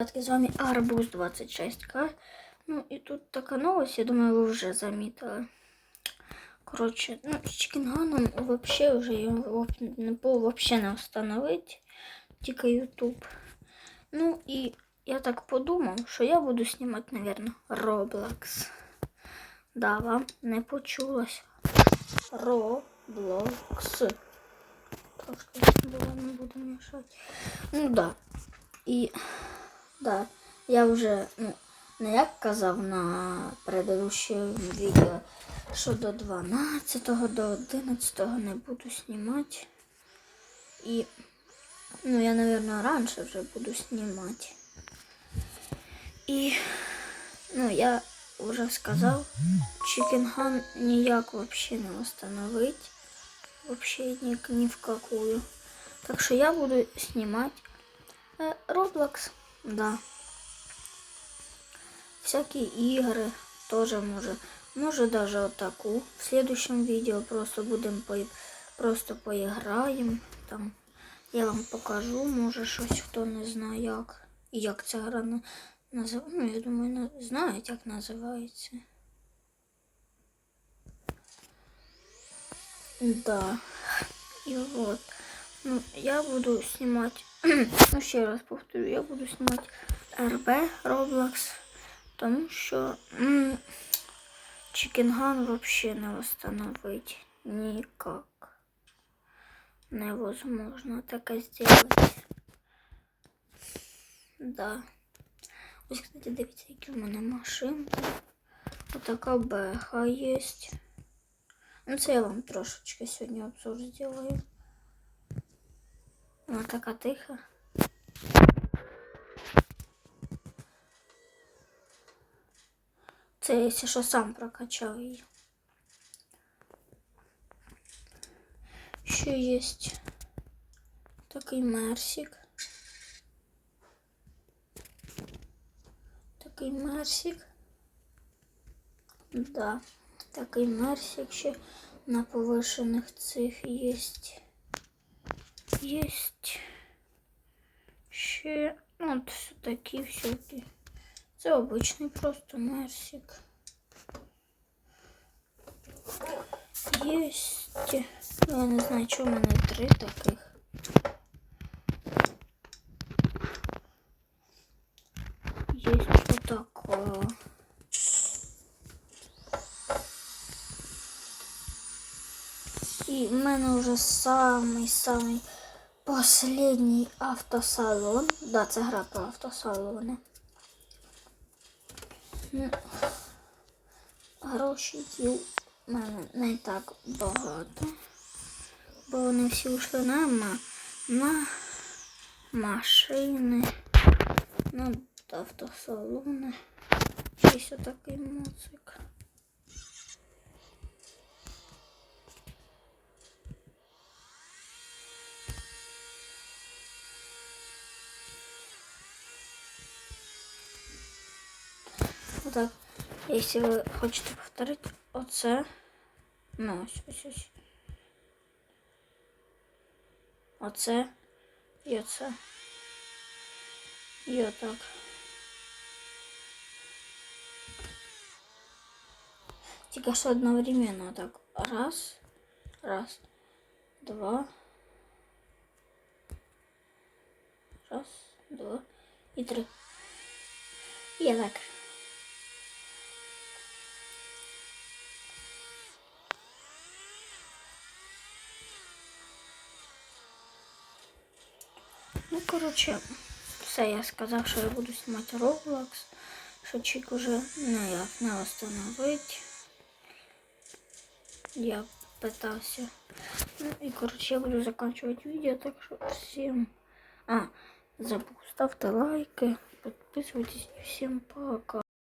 З вами Арбуз 26К. Ну і тут така новость, я думаю, ви вже замітили. Коротше, ну, з чікінганом вообще вже його не вообще не встановить. Тільки YouTube. Ну і я так подумав, що я буду знімати, наверное, Roblox. Да, вам не почулось. Roblox. Трошки було не буду мішати. Ну да. І да, я вже, ну, не як казав на предыдущому відео, що до 12 до 11 не буду знімати. І, ну, я, наверное, раніше вже буду знімати. І, ну, я вже сказав, Чикенган ніяк вообще не восстановить. Вообще ні, ні в какую. Так що я буду знімати Э, Roblox, да. Всякие игры тоже может. Может даже вот таку. В следующем видео просто будем по... просто поиграем. Там я вам покажу, може щось хто не знає як. І як ця гра на-. Ну, я думаю, на... знають, як називається. Да. И вот. Ну, я буду снимать, ну ще раз повторю, я буду снимать РБ Roblox, тому що м, Чикенган вообще не восстановить никак. Невозможно таке сделать. Да. Ось, кстати, дивіться, які в мене машинки. Отака беха є. Ну, це я вам трошечки сьогодні обзор зроблю. Вона така тиха. Це якщо що сам прокачав її. Ще є такий мерсик. Такий мерсик. Да, такий мерсик ще на повишених цих есть. Есть ще ну, от все такі всякі. Це обичний просто мерсик. Есть. Ну, я не знаю, чого в мене три таких. Есть вот такого. І в мене вже самий-самий последній автосалон. Да, це гра про автосалони. Ну, Грошиків в мене не так багато. Бо вони всі йшли на, ма- на машини, на автосалони. Щось отакий моцик. Отак, якщо ви хочете повторити, оце. Ну, ось, ось, ось. Оце. І оце. І отак. Тільки що одновременно так. Раз, раз, два. Раз, два і три. І так. Ну, коротше, все, я сказав, що я буду знімати Roblox, що Чик уже ніяк не встановить. Я питався. Ну і коротше, я буду закінчувати відео, так що всім... А, забув, ставте лайки, підписуйтесь і всім пока.